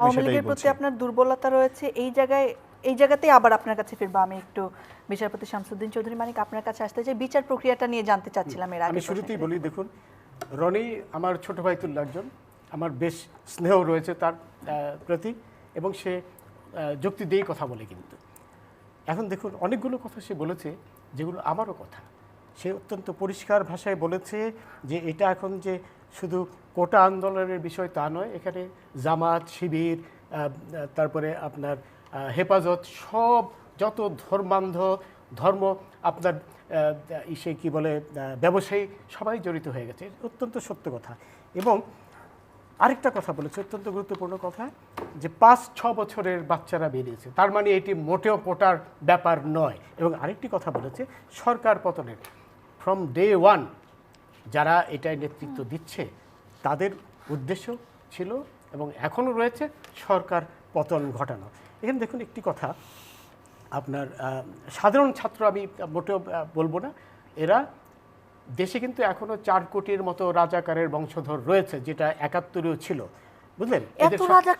আওয়ামী লীগের প্রতি আপনার দুর্বলতা রয়েছে এই জায়গায় এই জায়গাতেই আবার আপনার কাছে ফিরবো। আমি একটু বিচারপতি শামসুদ্দিন চৌধুরী মানিক আপনার কাছে আসতে চাই। বিচার প্রক্রিয়াটা নিয়ে জানতে চাচ্ছিলাম এর আগে আমি শুরুতেই বলি দেখুন রনি আমার ছোট ভাই তুল্য একজন আমার বেশ স্নেহ রয়েছে তার প্রতি এবং সে যুক্তি দিয়েই কথা বলে কিন্তু। এখন দেখুন অনেকগুলো কথা সে বলেছে যেগুলো আমারও কথা। সে অত্যন্ত পরিষ্কার ভাষায় বলেছে যে এটা এখন যে শুধু কোটা আন্দোলনের বিষয় তা নয় এখানে জামাত শিবির তারপরে আপনার হেফাজত সব যত ধর্মান্ধ ধর্ম আপনার আহ, সে কি বলে ব্যবসায়ী সবাই জড়িত হয়ে গেছে। অত্যন্ত সত্য কথা। এবং আরেকটা কথা বলেছে অত্যন্ত গুরুত্বপূর্ণ কথা যে পাঁচ ছ বছরের বাচ্চারা বেরিয়েছে। তার মানে এটি মোটেও কোটার ব্যাপার নয়। এবং আরেকটি কথা বলেছে সরকার পতনের ফ্রম ডে ওয়ান যারা এটায় নেতৃত্ব দিচ্ছে তাদের উদ্দেশ্য ছিল এবং এখনও রয়েছে সরকার পতন ঘটানো। এখানে দেখুন একটি কথা। আপনার সাধারণ ছাত্র আমি মোটেও বলব না। এরা দেশে কিন্তু এখনও চার কোটির মতো রাজাকারের বংশধর রয়েছে যেটা একাত্তরেও ছিল। বুঝলেন?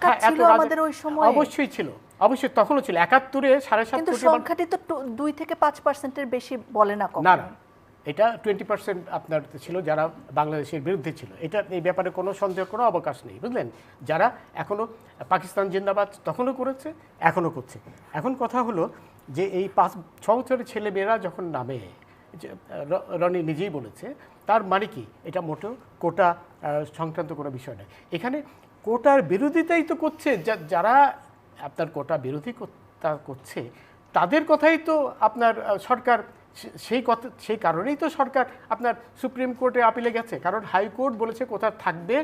হ্যাঁ? অবশ্যই ছিল। অবশ্যই তখনও ছিল। একাত্তরে সাড়ে সাত কোটি সংখ্যাটি তো দুই থেকে পাঁচ পার্সেন্টের বেশি বলে না না এটা টোয়েন্টি পার্সেন্ট আপনার ছিল, যারা বাংলাদেশের বিরুদ্ধে ছিল। এটা এই ব্যাপারে কোনো সন্দেহ, কোনো অবকাশ নেই, বুঝলেন? যারা এখনও পাকিস্তান জিন্দাবাদ তখনও করেছে, এখনও করছে। এখন কথা হলো যে এই পাঁচ, ছ বছরের ছেলেমেয়েরা যখন নামে রনি নিজেই বলেছে, তার মানে কি? এটা মোটেও কোটা সংক্রান্ত কোনো বিষয় নয়। এখানে কোটার বিরোধিতাই তো করছে যারা আপনার কোটা বিরোধী করছে, তাদের কথাই তো আপনার সরকার সেই কথা, সেই কারণেই তো সরকার আপনার সুপ্রিম কোর্টে আপিলে গেছে। কারণ হাইকোর্ট বলেছে কোথা থাকবে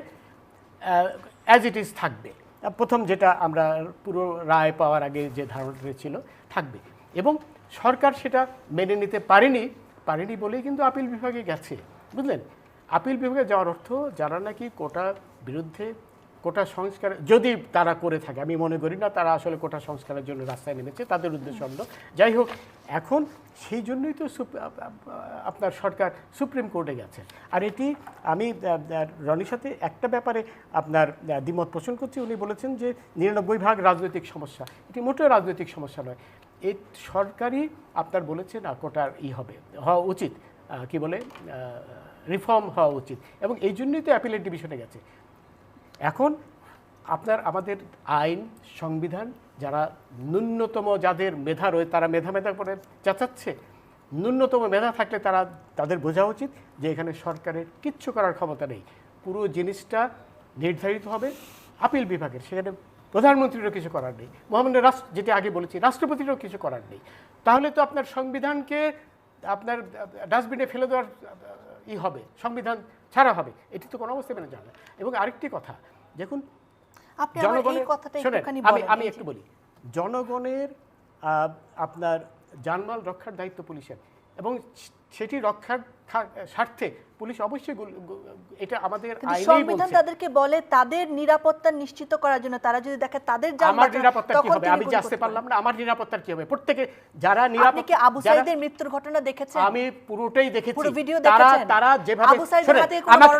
অ্যাজ ইট ইজ থাকবে। প্রথম যেটা আমরা পুরো রায় পাওয়ার আগে যে ধারণাটা ছিল, থাকবে। এবং সরকার সেটা মেনে নিতে পারেনি পারেনি বলেই কিন্তু আপিল বিভাগে গেছে। বুঝলেন? আপিল বিভাগে যাওয়ার অর্থ যারা নাকি কোটা বিরুদ্ধে কোটা সংস্কার, যদি তারা করে থাকে, আমি মনে করি না তারা আসলে কোটা সংস্কারের জন্য রাস্তায় নেমেছে, তাদের উদ্দেশ্য অন্য। যাই হোক, এখন সেই জন্যই তো আপনার সরকার সুপ্রিম কোর্টে গেছে। আর এটি আমি রনির সাথে একটা ব্যাপারে আপনার দ্বিমত পোষণ করছি। উনি বলেছেন যে নিরানব্বই ভাগ রাজনৈতিক সমস্যা, এটি মোটেও রাজনৈতিক সমস্যা নয়। এই সরকারই আপনার বলেছে না, কোটার ই হবে, হওয়া উচিত কি বলে রিফর্ম হওয়া উচিত। এবং এই জন্যই তো অ্যাপিলের ডিভিশনে গেছে। এখন আপনার আমাদের আইন, সংবিধান, যারা ন্যূনতম যাদের মেধা রয়েছে তারা মেধা মেধা করে চাচাচ্ছে। ন্যূনতম মেধা থাকলে তারা, তাদের বোঝা উচিত যে এখানে সরকারের কিচ্ছু করার ক্ষমতা নেই। পুরো জিনিসটা নির্ধারিত হবে আপিল বিভাগের, সেখানে প্রধানমন্ত্রীরও কিছু করার নেই। মোহাম্মদ রাষ্ট্র, যেটি আগে বলেছি, রাষ্ট্রপতিরও কিছু করার নেই। তাহলে তো আপনার সংবিধানকে আপনার ডাস্টবিনে ফেলে দেওয়ার ই হবে। সংবিধান ছাড়া হবে। এটি তো কোনো অবস্থায় মেনে যাবে এবং আরেকটি কথা দেখুন আমি আমি একটু বলি। জনগণের আহ, আপনার জানমাল রক্ষার দায়িত্ব পুলিশের। এবং সেটি রক্ষার স্বার্থে পুলিশ অবশ্যই এটা আমাদের সংবিধান তাদেরকে বলে তাদের নিরাপত্তা নিশ্চিত করার জন্য তারা যদি দেখে তাদের আমার নিরাপত্তা কি হবে? আমি যে আসতে পারলাম না আমার নিরাপত্তার কি হবে? প্রত্যেকে যারা নিরাপত্তা আবু সাইদের মৃত্যুর ঘটনা দেখেছেন? আমি পুরোটাই দেখেছি। পুরো ভিডিও তারা দেখেছেন? তারা যেভাবে আবু সাইদের হাতে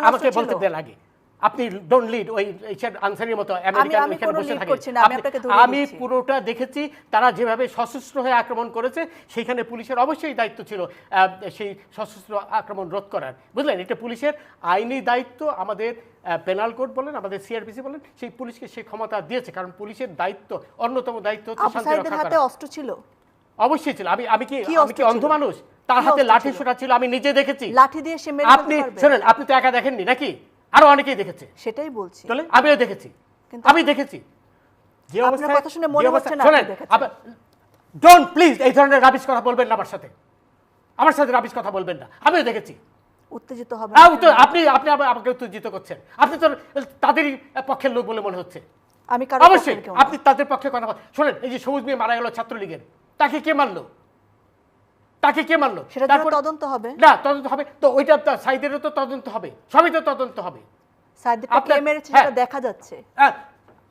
আমাকে বলতে? দেন আগে। আপনি ডোন্ট লিড ওই এইসব আনসারের মতো আমেরিকান আমি বসে থাকে আমি। পুরোটা দেখেছি তারা যেভাবে সশস্ত্র হয়ে আক্রমণ করেছে সেখানে পুলিশের অবশ্যই দায়িত্ব ছিল সেই সশস্ত্র আক্রমণ রোধ করার। বুঝলেন? এটা পুলিশের আইনি দায়িত্ব আমাদের পেনাল কোড বলেন আমাদের সিআরপিসি বলেন সেই পুলিশকে সেই ক্ষমতা দিয়েছে কারণ পুলিশের দায়িত্ব অন্যতম দায়িত্ব হচ্ছে হাতে অস্ত্র ছিল? অবশ্যই ছিল। আমি আমি কি আমি কি অন্ধ মানুষ? তার হাতে লাঠি? ছোটা ছিল আমি নিজে দেখেছি। লাঠি দিয়ে সে মেরে আপনি শোনেন আপনি তো একা দেখেননি নাকি? আরও অনেকেই দেখেছে। সেটাই বলছি। চলে আমিও দেখেছি। আমি দেখেছি। যে অবস্থায় কথা শুনে মনে হচ্ছে না ডোন্ট প্লিজ এই ধরনের রাবিশ কথা বলবেন না আমার সাথে। আমার সাথে রাবিশ কথা বলবেন না। আমিও দেখেছি। উত্তেজিত হবে তো আপনি আপনি আমাকে উত্তেজিত করছেন। আপনি তো তাদেরই পক্ষের লোক বলে মনে হচ্ছে। আমি অবশ্যই। আপনি তাদের পক্ষে কথা বল- শোনেন এই যে সবুজ মেয়ে মারা গেল ছাত্রলীগের। তাকে কে মারলো? তাকে কে মারলো? তারপর- তদন্ত হবে। না তদন্ত হবে। তো ওইটা সাইদেরও তো তদন্ত হবে। সবই তো তদন্ত হবে। হ্যাঁ। দেখা যাচ্ছে। হ্যাঁ,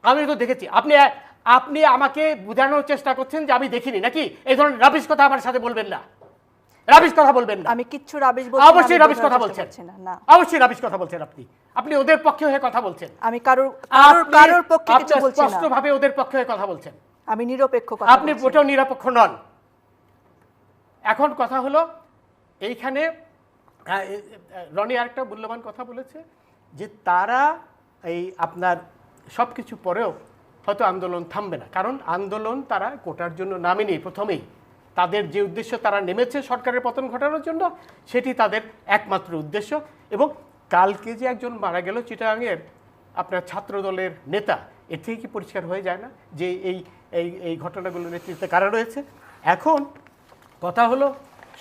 আমি তো দেখেছি। আপনি আপনি আমাকে বোঝানোর চেষ্টা করছেন যে আমি দেখিনি নাকি? এই ধরনের রাবিশ কথা আমার সাথে বলবেন না। রাবিশ কথা বলবেন না। আমি কিচ্ছু রাবিশ বলছি অবশ্যই রাবিশ কথা বলছেন। না, অবশ্যই রাবিশ কথা বলছেন আপনি। আপনি ওদের পক্ষে হয়ে কথা বলছেন। আমি কারোর কারোর কারোর পক্ষে কিছু বলছি না। স্পষ্টভাবে ওদের পক্ষে হয়ে কথা বলছেন। আমি নিরপেক্ষ কথা আপনি। মোটেও নিরপেক্ষ নন। এখন কথা হলো এইখানে রনি আরেকটা মূল্যবান কথা বলেছে যে তারা এই আপনার সব কিছু পরেও হয়তো আন্দোলন থামবে না। কারণ আন্দোলন তারা কোটার জন্য নামেনি প্রথমেই। তাদের যে উদ্দেশ্য তারা নেমেছে সরকারের পতন ঘটানোর জন্য, সেটি তাদের একমাত্র উদ্দেশ্য। এবং কালকে যে একজন মারা গেল চিটাগাংয়ের আপনার ছাত্র দলের নেতা, এর থেকে কি পরিষ্কার হয়ে যায় না যে এই এই এই ঘটনাগুলোর নেতৃত্বে কারা রয়েছে? এখন কথা হলো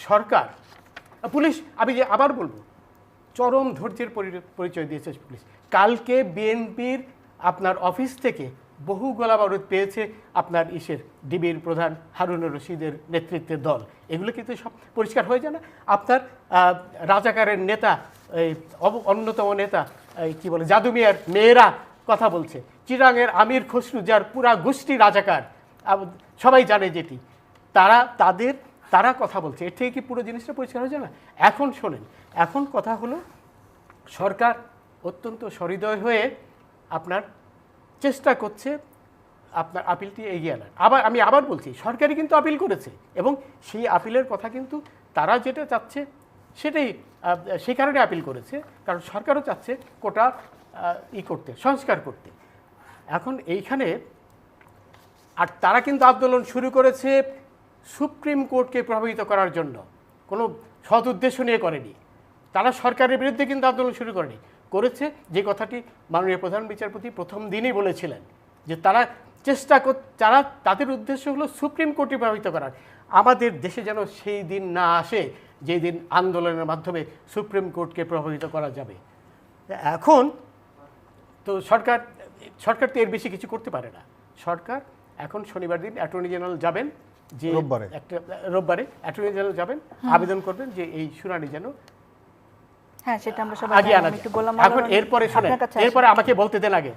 সরকার। পুলিশ, আমি যে আবার বলব, চরম ধৈর্যের পরিচয় দিয়েছে পুলিশ। কালকে বিএনপির আপনার অফিস থেকে বহু গোলা বারুদ পেয়েছে আপনার ইসের ডিবির প্রধান হারুনুর রশিদের নেতৃত্বের দল। এগুলো কিন্তু সব পরিষ্কার হয়ে যায় না। আপনার রাজাকারের নেতা, এই অন্যতম নেতা, এই কী বলে, জাদু মিয়ার মেয়েরা কথা বলছে। চিরাঙের আমির খসরু, যার পুরা গোষ্ঠী রাজাকার। সবাই জানে যেটি। তারা তাদের তারা কথা বলছে। এর থেকে কি পুরো জিনিসটা পরিষ্কার হয়েছে না? এখন শোনেন, এখন কথা হলো, সরকার অত্যন্ত সহৃদয় হয়ে আপনার চেষ্টা করছে, আপনার আপিলটি এগিয়ে আনার। আবার আমি আবার বলছি, সরকারই কিন্তু আপিল করেছে এবং সেই আপিলের কথা কিন্তু তারা যেটা চাচ্ছে, সেটাই সেই কারণে আপিল করেছে, কারণ সরকারও চাচ্ছে কোটা ই করতে, সংস্কার করতে। এখন এইখানে, আর তারা কিন্তু আন্দোলন শুরু করেছে সুপ্রিম কোর্টকে প্রভাবিত করার জন্য কোনো সৎ উদ্দেশ্য নিয়ে করেনি। তারা সরকারের বিরুদ্ধে কিন্তু আন্দোলন শুরু করেনি। করেছে যে কথাটি মাননীয় প্রধান বিচারপতি প্রথম দিনই বলেছিলেন যে তারা চেষ্টা কর, তারা তাদের উদ্দেশ্য হলো সুপ্রিম কোর্টে প্রভাবিত করার। আমাদের দেশে যেন সেই দিন না আসে যেই দিন আন্দোলনের মাধ্যমে সুপ্রিম কোর্টকে প্রভাবিত করা যাবে। এখন তো সরকার সরকার তো এর বেশি কিছু করতে পারে না। সরকার এখন শনিবার দিন অ্যাটর্নি জেনারেল যাবেন। যে রোববারে। একটা রোববারে অ্যাটর্নি জেনারেল যাবেন আবেদন করবেন যে এই শুনানি যেন হ্যাঁ সেটা আমরা সবাই আগে। আনা একটু গোলাম এখন এরপরে শোনেন। এরপরে আমাকে বলতে দেন আগে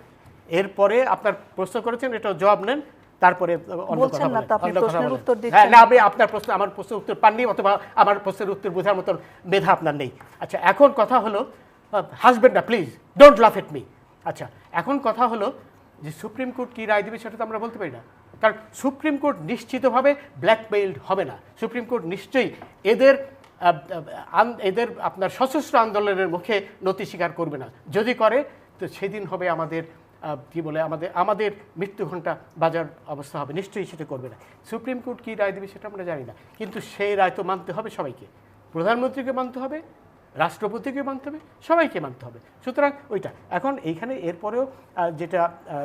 এরপরে আপনার প্রশ্ন করেছেন এটা জবাব নেন তারপরে অন্য কথা বলেন তো, আপনি অন্য কথা প্রশ্নের উত্তর হ্যাঁ দিচ্ছেন। না আমি আপনার প্রশ্ন আমার প্রশ্নের উত্তর পাননি অথবা আমার প্রশ্নের উত্তর বোঝার মতন মেধা আপনার নেই আচ্ছা এখন কথা হলো হাজবেন্ড না প্লিজ ডোন্ট লাফ এট মি আচ্ছা এখন কথা হলো যে সুপ্রিম কোর্ট কী রায় দেবে সেটা তো আমরা বলতে পারি না কারণ সুপ্রিম কোর্ট নিশ্চিতভাবে ব্ল্যাকমেইলড হবে না। সুপ্রিম কোর্ট নিশ্চয়ই এদের এদের আপনার সশস্ত্র আন্দোলনের মুখে নতি স্বীকার করবে না। যদি করে, তো সেদিন হবে আমাদের কি বলে, আমাদের আমাদের মৃত্যু ঘণ্টা বাজার অবস্থা হবে। নিশ্চয়ই সেটা করবে না। সুপ্রিম কোর্ট কী রায় দেবে সেটা আমরা জানি না। কিন্তু সেই রায় তো মানতে হবে সবাইকে। প্রধানমন্ত্রীকে মানতে হবে রাষ্ট্রপতিকে মানতে হবে সবাইকে মানতে হবে। সুতরাং ওইটা। এখন এইখানে এরপরেও যেটা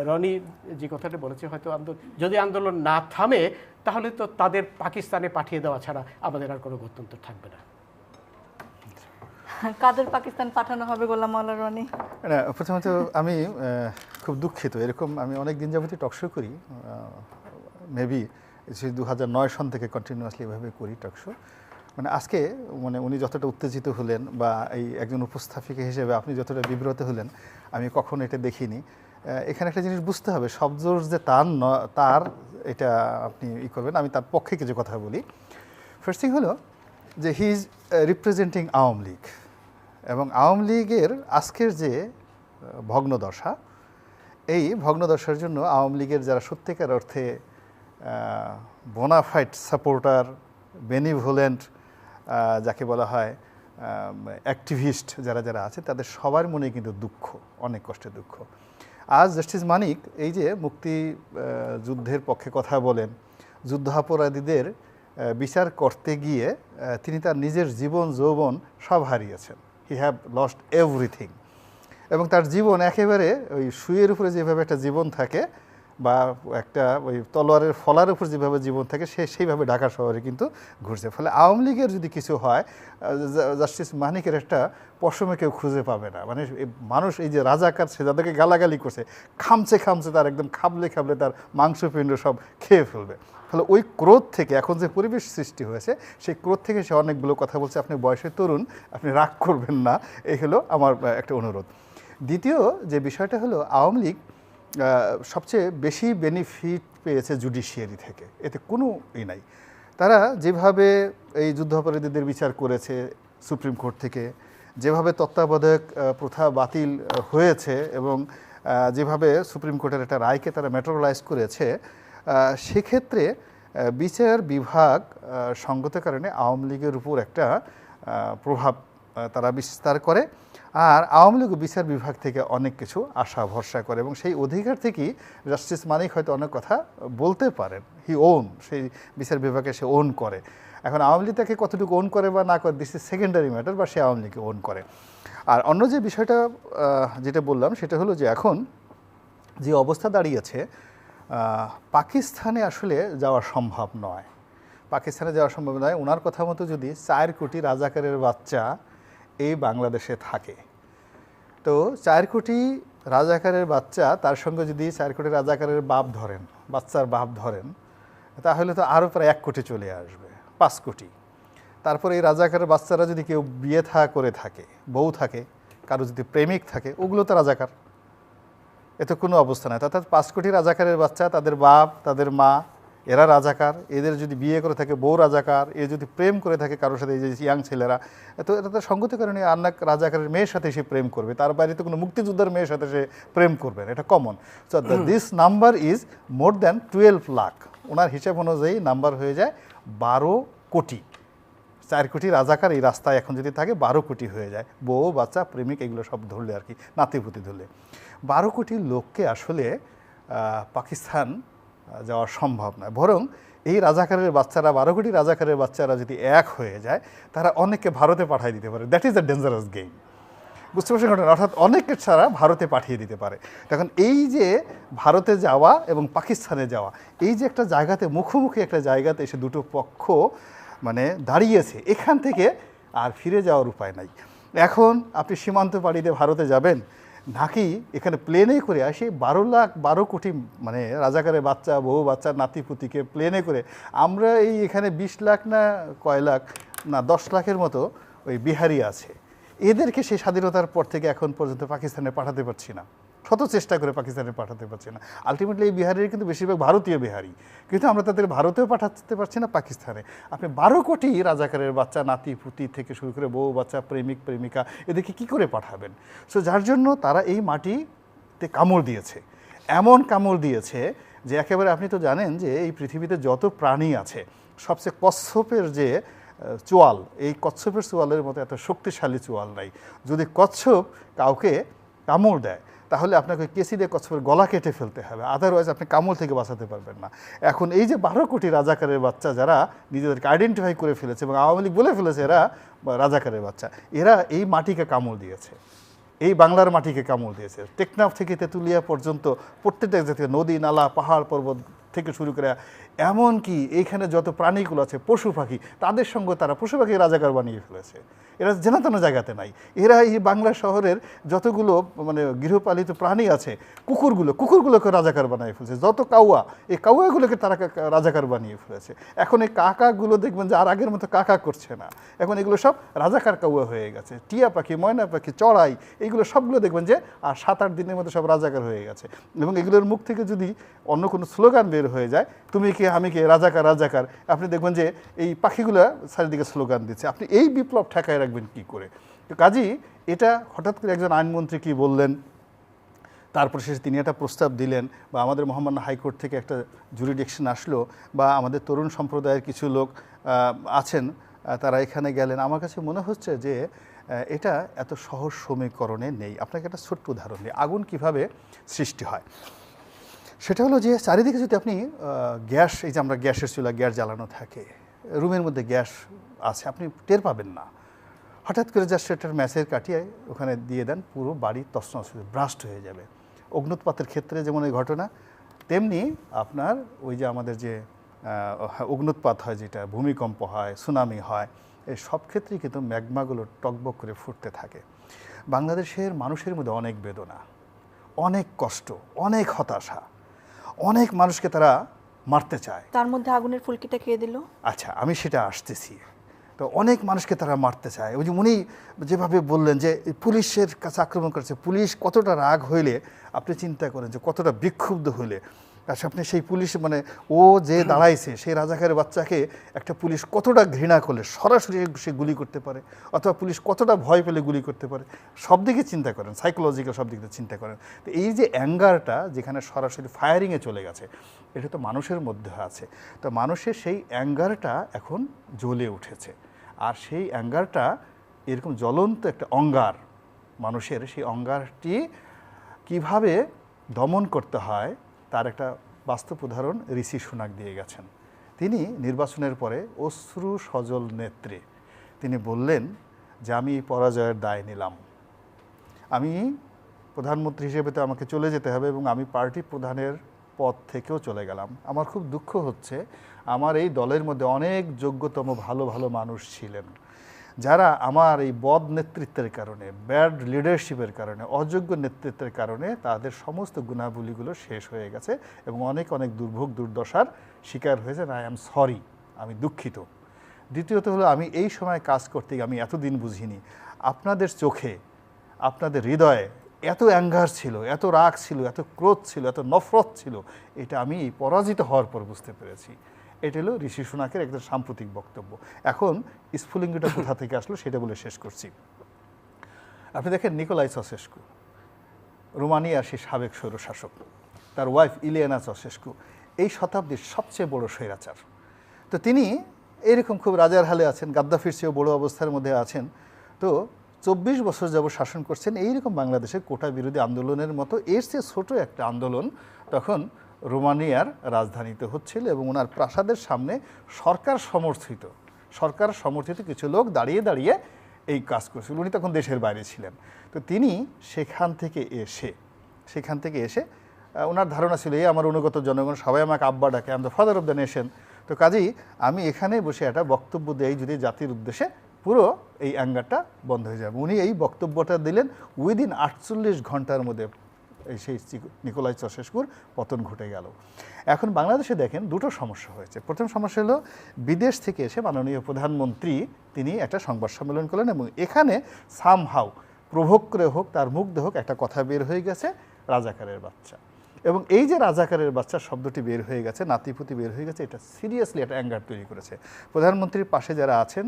রনি যে কথাটা বলেছে হয়তো আন্দোলন যদি আন্দোলন না থামে তাহলে তো তাদের পাকিস্তানে পাঠিয়ে দেওয়া ছাড়া আমাদের আর কোনো গত্যন্তর থাকবে না। কাদের পাকিস্তান পাঠানো হবে গোলাম মাওলা রনি? না প্রথমত আমি খুব দুঃখিত। এরকম আমি অনেক দিন যাবতই টকশো করি মেবি সে দু হাজার নয় সন থেকে কন্টিনিউয়াসলি এভাবে করি টকশো মানে আজকে মানে উনি যতটা উত্তেজিত হলেন বা এই একজন উপস্থাপিকা হিসেবে আপনি যতটা বিব্রত হলেন, আমি কখনো এটা দেখিনি। এখানে একটা জিনিস বুঝতে হবে শব্দ যে তার ন- তার এটা আপনি ই করবেন। আমি তার পক্ষে কিছু কথা বলি। ফার্স্ট থিং হলো যে he is representing Awami League এবং আওয়ামী লীগের আজকের যে ভগ্নদশা, এই ভগ্নদশার জন্য আওয়ামী লীগের যারা সত্যিকার অর্থে বোনাফাইট সাপোর্টার বেনিভোলেন্ট যাকে বলা হয় অ্যাক্টিভিস্ট যারা যারা আছে, তাদের সবার মনে কিন্তু দুঃখ, অনেক কষ্টের দুঃখ। আজ জাস্টিস মানিক এই যে মুক্তি যুদ্ধের পক্ষে কথা বলেন, যুদ্ধাপরাধীদের বিচার করতে গিয়ে তিনি তার নিজের জীবন, যৌবন সব হারিয়েছেন। হি হ্যাভ লস্ট এভরিথিং এবং তার জীবন একেবারে ওই শুয়ের উপরে যেভাবে একটা জীবন থাকে বা একটা ওই তলোয়ারের ফলার উপর যেভাবে জীবন থাকে, সে সেইভাবে ঢাকা শহরে কিন্তু ঘুরছে। ফলে আওয়ামী লীগের যদি কিছু হয় জাস্টিস মানিকের একটা পশমে কেউ খুঁজে পাবে না। মানে মানুষ এই যে রাজাকার, সে যাদেরকে গালাগালি করছে খামছে খামছে তার একদম খাবলে খাবলে তার মাংসপিণ্ড সব খেয়ে ফেলবে। ফলে ওই ক্রোধ থেকে এখন যে পরিবেশ সৃষ্টি হয়েছে, সেই ক্রোধ থেকে সে অনেকগুলো কথা বলছে। আপনি বয়সে তরুণ, আপনি রাগ করবেন না। এই হলো আমার একটা অনুরোধ। দ্বিতীয় যে বিষয়টা হলো, আওয়ামী লীগ সবচেয়ে বেশি বেনিফিট পেয়েছে জুডিশিয়ারি থেকে। এতে কোনো ই নাই। তারা যেভাবে এই যুদ্ধাপরাধীদের বিচার করেছে সুপ্রিম কোর্ট থেকে, যেভাবে তত্ত্বাবধায়ক প্রথা বাতিল হয়েছে এবং যেভাবে সুপ্রিম কোর্টের একটা রায়কে তারা মেট্রোলাইজ করেছে সেক্ষেত্রে বিচার বিভাগ সঙ্গত কারণে আওয়ামী লীগের উপর একটা প্রভাব তারা বিস্তার করে। আর আওয়ামী লীগ বিচার বিভাগ থেকে অনেক কিছু আশা, ভরসা করে এবং সেই অধিকার থেকেই জাস্টিস মানিক হয়তো অনেক কথা বলতে পারেন। হি ওন সেই বিচার বিভাগে সে ওন করে। এখন আওয়ামী লীগ তাকে কতটুকু ওন করে বা না করে দিস ইজ সেকেন্ডারি ম্যাটার বা সে আওয়ামী লীগকে ওন করে। আর অন্য যে বিষয়টা যেটা বললাম, সেটা হলো যে এখন যে অবস্থা দাঁড়িয়েছে পাকিস্তানে আসলে যাওয়া সম্ভব নয়। পাকিস্তানে যাওয়া সম্ভব নয়। ওনার কথা মতো যদি চার কোটি রাজাকারের বাচ্চা এই বাংলাদেশে থাকে। তো চার কোটি রাজাকারের বাচ্চা, তার সঙ্গে যদি চার কোটি রাজাকারের বাপ ধরেন, বাচ্চার বাপ ধরেন, তাহলে তো আরও প্রায় এক কোটি চলে আসবে, পাঁচ কোটি। তারপরে এই রাজাকারের বাচ্চারা যদি কেউ বিয়ে থা করে থাকে, বউ থাকে, কারও যদি প্রেমিক থাকে, ওগুলো তো রাজাকার। এতে কোনো অবস্থা নাই। অর্থাৎ পাঁচ কোটি রাজাকারের বাচ্চা, তাদের বাপ, তাদের মা এরা রাজাকার এদের যদি বিয়ে করে থাকে বউ রাজাকার এ যদি প্রেম করে থাকে কারোর সাথে এই যে ইয়াং ছেলেরা তো এটা তো সঙ্গতি কারণে আন্নাক রাজাকারের মেয়ের সাথে সে প্রেম করবে তার বাইরে তো কোনো মুক্তিযোদ্ধার মেয়ের সাথে সে প্রেম করবে না, এটা common so the this number is more than twelve lakh ওনার হিসাব অনুযায়ী নাম্বার হয়ে যায় বারো কোটি। চার কোটি রাজাকার এই রাস্তায় এখন যদি থাকে বারো কোটি হয়ে যায়। বউ বাচ্চা প্রেমিক এগুলো সব ধরলে আর কি নাতিপুতি ধরলে। বারো কোটি লোককে আসলে পাকিস্তান যাওয়া সম্ভব নয়। বরং এই রাজাকারের বাচ্চারা, বারো কোটি রাজাকারের বাচ্চারা যদি এক হয়ে যায়, তারা অনেককে ভারতে পাঠিয়ে দিতে পারে। That is the dangerous game বুঝতে পারছেন ঘটনা? অর্থাৎ অনেকের ছাড়া ভারতে পাঠিয়ে দিতে পারে। তখন এই যে ভারতে যাওয়া এবং পাকিস্তানে যাওয়া, এই যে একটা জায়গাতে, মুখোমুখি একটা জায়গাতে এসে দুটো পক্ষ মানে দাঁড়িয়েছে, এখান থেকে আর ফিরে যাওয়ার উপায় নাই। এখন আপনি সীমান্ত পাড়ি দিয়ে ভারতে যাবেন নাকি এখানে প্লেনে করে আসি বারো লাখ বারো কোটি মানে রাজাকারে বাচ্চা বহু বাচ্চা, নাতি, পুতিকে প্লেনে করে। আমরা এই এখানে বিশ লাখ না কয় লাখ, না দশ লাখের মতো ওই বিহারি আছে। এদেরকে সেই স্বাধীনতার পর থেকে এখন পর্যন্ত পাকিস্তানে পাঠাতে পারছি না। শত চেষ্টা করে পাকিস্তানে পাঠাতে পারছি না। আলটিমেটলি এই বিহারির কিন্তু বেশিরভাগ ভারতীয় বিহারি। কিন্তু আমরা তাদের ভারতেও পাঠাতে পারছি না, পাকিস্তানে। আপনি বারো কোটি রাজাকারের বাচ্চা, নাতি, পুতি থেকে শুরু করে বউ, বাচ্চা, প্রেমিক, প্রেমিকা এদেরকে কি করে পাঠাবেন? সো যার জন্য তারা এই মাটিতে কামড় দিয়েছে। এমন কামড় দিয়েছে যে একেবারে আপনি তো জানেন যে এই পৃথিবীতে যত প্রাণী আছে, সবচেয়ে কচ্ছপের যে চোয়াল, এই কচ্ছপের চোয়ালের মতো এত শক্তিশালী চোয়াল নাই। যদি কচ্ছপ কাউকে কামড় দেয় তাহলে আপনাকে কেসি দিয়ে কচ্ছপের গলা কেটে ফেলতে হবে। আদারওয়াইজ আপনি কামড় থেকে বাঁচাতে পারবেন না। এখন এই যে বারো কোটি রাজাকারের বাচ্চা যারা নিজেদেরকে আইডেন্টিফাই করে ফেলেছে এবং আওয়ামী লীগ বলে ফেলেছে এরা রাজাকারের বাচ্চা, এরা এই মাটিকে কামড় দিয়েছে। এই বাংলার মাটিকে কামড় দিয়েছে। টেকনাফ থেকে তেঁতুলিয়া পর্যন্ত প্রত্যেকটা জায়গা নদী, নালা, পাহাড় পর্বত থেকে শুরু করে এমনকি এইখানে যত প্রাণীগুলো আছে, পশু পাখি, তাদের সঙ্গে তারা পশু পাখি রাজাকার বানিয়ে ফেলেছে। এরা জেনাতেন জায়গাতে নাই। এরা এই বাংলা শহরের যতগুলো মানে গৃহপালিত প্রাণী আছে, কুকুরগুলো, কুকুরগুলোকে রাজাকার বানিয়ে ফেলেছে। যত কাউয়া, এই কাউয়াগুলোকে তারা রাজাকার বানিয়ে ফেলেছে। এখন এই কাকাগুলো দেখবেন যে আর আগের মতো কাকা করছে না। এখন এগুলো সব রাজাকার কাউয়া হয়ে গেছে। টিয়া পাখি, ময়না পাখি, চড়াই এইগুলো সবগুলো দেখবেন যে আর সাত আট দিনের মধ্যে সব রাজাকার হয়ে গেছে। এবং এগুলোর মুখ থেকে যদি অন্য কোনো স্লোগান বের হয়ে যায়, তুমি কে, আমি কে, রাজাকার রাজাকার? আপনি দেখবেন যে এই পাখিগুলো চারিদিকে স্লোগান দিচ্ছে। আপনি এই বিপ্লব ঠেকায় রাখবেন কি করে? তো কাজী এটা হঠাৎ করে একজন আইনমন্ত্রী কি বললেন? তারপর শেষে তিনি একটা প্রস্তাব দিলেন বা আমাদের মহামান্য হাইকোর্ট থেকে একটা জুরিডিকশন আসলো বা আমাদের তরুণ সম্প্রদায়ের কিছু লোক আছেন তারা এখানে গেলেন। আমার কাছে মনে হচ্ছে যে এটা এত সহজ সমীকরণে নেই। আপনাকে একটা ছোট্ট উদাহরণ দিই। আগুন কীভাবে সৃষ্টি হয়? সেটা হলো যে, চারিদিকে যদি আপনি গ্যাস, এই যে আমরা গ্যাসের চুলা, গ্যাস জ্বালানো থাকে, রুমের মধ্যে গ্যাস আছে, আপনি টের পাবেন না। হঠাৎ করে জাস্ট এটার ম্যাচের কাটিয়ে ওখানে দিয়ে দেন পুরো বাড়ি হয়ে ব্রাস্ট হয়ে যাবে। অগ্নুৎপাতের ক্ষেত্রে যেমন এই ঘটনা তেমনি আপনার ওই যে আমাদের যে অগ্নুৎপাত হয় যেটা ভূমিকম্প হয় সুনামি হয় এই সব ক্ষেত্রেই কিন্তু ম্যাগমাগুলো টকবক করে ফুটতে থাকে। বাংলাদেশের মানুষের মধ্যে অনেক বেদনা অনেক কষ্ট অনেক হতাশা অনেক মানুষকে তারা মারতে চায়। তার মধ্যে আগুনের ফুলকিটা খেয়ে দিল? আচ্ছা আমি সেটা আসতেছি। তো অনেক মানুষকে তারা মারতে চায়। ওই যে উনি যেভাবে বললেন যে পুলিশের কাছে আক্রমণ করেছে, পুলিশ কতটা রাগ হইলে আপনি চিন্তা করেন যে কতটা বিক্ষুব্ধ হইলে। আচ্ছা আপনি সেই পুলিশ মানে ও যে দাঁড়াইছে, সেই রাজাকারের বাচ্চাকে একটা পুলিশ কতটা ঘৃণা করলে, সরাসরি সে গুলি করতে পারে অথবা পুলিশ কতটা ভয় পেলে গুলি করতে পারে, সব দিকে চিন্তা করেন সাইকোলজিক্যাল সব দিক চিন্তা করেন। তো এই যে অ্যাঙ্গারটা যেখানে সরাসরি ফায়ারিংয়ে চলে গেছে এটা তো মানুষের মধ্যে আছে। তো মানুষের সেই অ্যাঙ্গারটা এখন জ্বলে উঠেছে। আর সেই অ্যাঙ্গারটা এরকম জ্বলন্ত একটা অঙ্গার, মানুষের সেই অঙ্গারটি কীভাবে দমন করতে হয়, তার একটা বাস্তব উদাহরণ ঋষি সুনাক দিয়ে গেছেন। তিনি নির্বাচনের পরে অশ্রু সজল নেত্রে তিনি বললেন যে, আমি পরাজয়ের দায় নিলাম। আমি প্রধানমন্ত্রী হিসেবে তো আমাকে চলে যেতে হবে এবং আমি পার্টি প্রধানের পদ থেকেও চলে গেলাম। আমার খুব দুঃখ হচ্ছে, আমার এই দলের মধ্যে অনেক যোগ্যতম ভালো ভালো মানুষ ছিলেন। যারা আমার এই বদ নেতৃত্বের কারণে, ব্যাড লিডারশিপের কারণে, অযোগ্য নেতৃত্বের কারণে তাদের সমস্ত গুণাবলীগুলো শেষ হয়ে গেছে এবং অনেক অনেক দুর্ভোগ, দুর্দশার শিকার হয়েছে আই এম সরি আমি দুঃখিত। দ্বিতীয়ত হলো, আমি এই সময় কাজ করতে গিয়ে আমি এতদিন বুঝিনি। আপনাদের চোখে, আপনাদের হৃদয়ে এত অ্যাঙ্গার ছিল, এত রাগ ছিল, এত ক্রোধ ছিল, এত নফরত ছিল, এটা আমি পরাজিত হওয়ার পর বুঝতে পেরেছি। এটা হলো ঋষি সোনাকের একদম সাম্প্রতিক বক্তব্য। এখন স্ফুলিঙ্গটা কোথা থেকে আসলো সেটা বলে শেষ করছি। আপনি দেখেন নিকোলাই সসেস্কু রোমানিয়ার সেই সাবেক স্বৈরশাসক, তার ওয়াইফ ইলিয়ানা চসেস্কু এই শতাব্দীর সবচেয়ে বড় স্বৈরাচার। তো তিনি এরকম খুব রাজার হালে আছেন, গাদ্দাফির চেয়েও বড় অবস্থার মধ্যে আছেন। তো চব্বিশ বছর যাব শাসন করছেন, এইরকম বাংলাদেশের কোটা বিরোধী আন্দোলনের মতো এর চেয়ে ছোট একটা আন্দোলন তখন রোমানিয়ার রাজধানীতে হচ্ছিল এবং ওনার প্রাসাদের সামনে সরকার সমর্থিত সরকার সমর্থিত কিছু লোক দাঁড়িয়ে দাঁড়িয়ে এই কাজ করছিল। উনি তখন দেশের বাইরে ছিলেন। তো তিনি সেখান থেকে এসে, সেখান থেকে এসে ওনার ধারণা ছিল, এই আমার অনুগত জনগণ, সবাই আমাকে আব্বা ডাকে am the father of the nation তো কাজেই আমি এখানে বসে একটা বক্তব্য দেই যদি জাতির উদ্দেশ্যে। পুরো এই অ্যাঙ্গারটা বন্ধ হয়ে যাবে। উনি এই বক্তব্যটা দিলেন উইদিন আটচল্লিশ ঘণ্টার মধ্যে এই সেই নিকোলাই চশেস্কুর পতন ঘটে গেল। এখন বাংলাদেশে দেখেন দুটো সমস্যা হয়েছে। প্রথম সমস্যা হলো বিদেশ থেকে এসে মাননীয় প্রধানমন্ত্রী তিনি একটা সংবাদ সম্মেলন করলেন এবং এখানে সামহাউ প্রভোগ করে হোক, তার মুগ্ধ হোক একটা কথা বের হয়ে গেছে, রাজাকারের বাচ্চা। এবং এই যে রাজাকারের বাচ্চা শব্দটি বের হয়ে গেছে, নাতিপুতি বের হয়ে গেছে, এটা সিরিয়াসলি একটা অ্যাঙ্গার তৈরি করেছে। প্রধানমন্ত্রীর পাশে যারা আছেন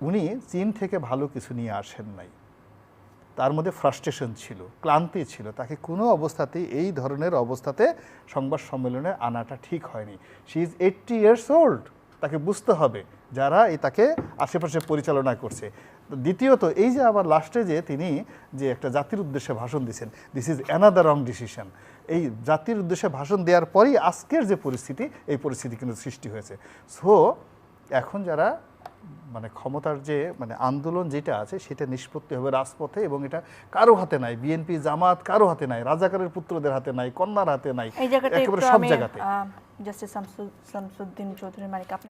উনি চীন থেকে ভালো কিছু নিয়ে আসেন নাই। তার মধ্যে ফ্রাস্ট্রেশন ছিল, ক্লান্তি ছিল। তাকে কোনো অবস্থাতেই এই ধরনের অবস্থাতে সংবাদ সম্মেলনে আনাটা ঠিক হয়নি। She is eighty years old তাকে বুঝতে হবে যারা এই তাকে আশেপাশে পরিচালনা করছে। দ্বিতীয়ত, এই যে আবার লাস্টে যে তিনি যে একটা জাতির উদ্দেশ্যে ভাষণ দিয়েছেন this is another wrong decision এই জাতির উদ্দেশ্যে ভাষণ দেওয়ার পরই আজকের যে পরিস্থিতি, এই পরিস্থিতি কিন্তু সৃষ্টি হয়েছে। সো এখন যারা মানে ক্ষমতার যে মানে আন্দোলন যেটা আছে সেটা নিষ্পত্তি হবে রাজপথে এবং এটা কারও হাতে নাই। বিএনপি জামাত কারও হাতে নাই রাজাকারের পুত্রদের হাতে নাই কন্যার হাতে নাই একেবারে সব জায়গাতে। জাস্টিস শামসুদ্দিন চৌধুরী মানিক আপনি